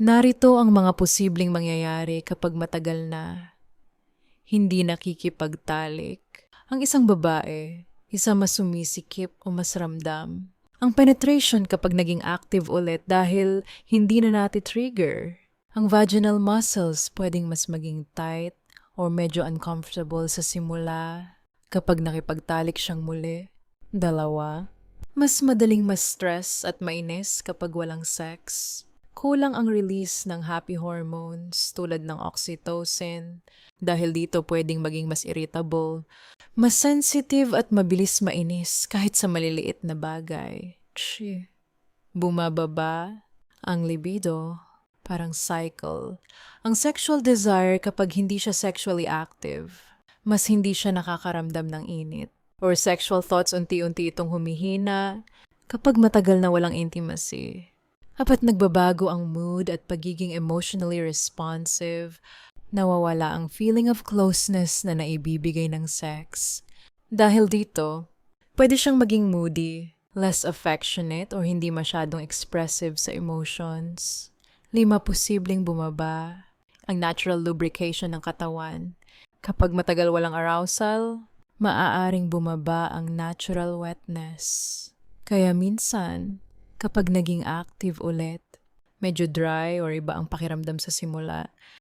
Narito ang mga posibleng mangyayari kapag matagal na hindi nakikipagtalik. Ang isang babae, isa mas sumisikip o mas ramdam. Ang penetration kapag naging active ulit dahil hindi na nati-trigger. Ang vaginal muscles pwedeng mas maging tight or medyo uncomfortable sa simula kapag nakipagtalik siyang muli. Dalawa, mas madaling ma-stress at mainis kapag walang sex. Kulang ang release ng happy hormones tulad ng oxytocin. Dahil dito pwedeng maging mas irritable, mas sensitive at mabilis mainis kahit sa maliliit na bagay. Tshi. Bumababa ang libido, parang cycle. Ang sexual desire kapag hindi siya sexually active, mas hindi siya nakakaramdam ng init. Or sexual thoughts unti-unti itong humihina kapag matagal na walang intimacy. Apat nagbabago ang mood at pagiging emotionally responsive, nawawala ang feeling of closeness na naibibigay ng sex. Dahil dito, pwede siyang maging moody, less affectionate or hindi masyadong expressive sa emotions. Lima posibleng bumaba ang natural lubrication ng katawan. Kapag matagal walang arousal, maaaring bumaba ang natural wetness. Kaya minsan, kapag naging active ulit, medyo dry or iba ang pakiramdam sa simula,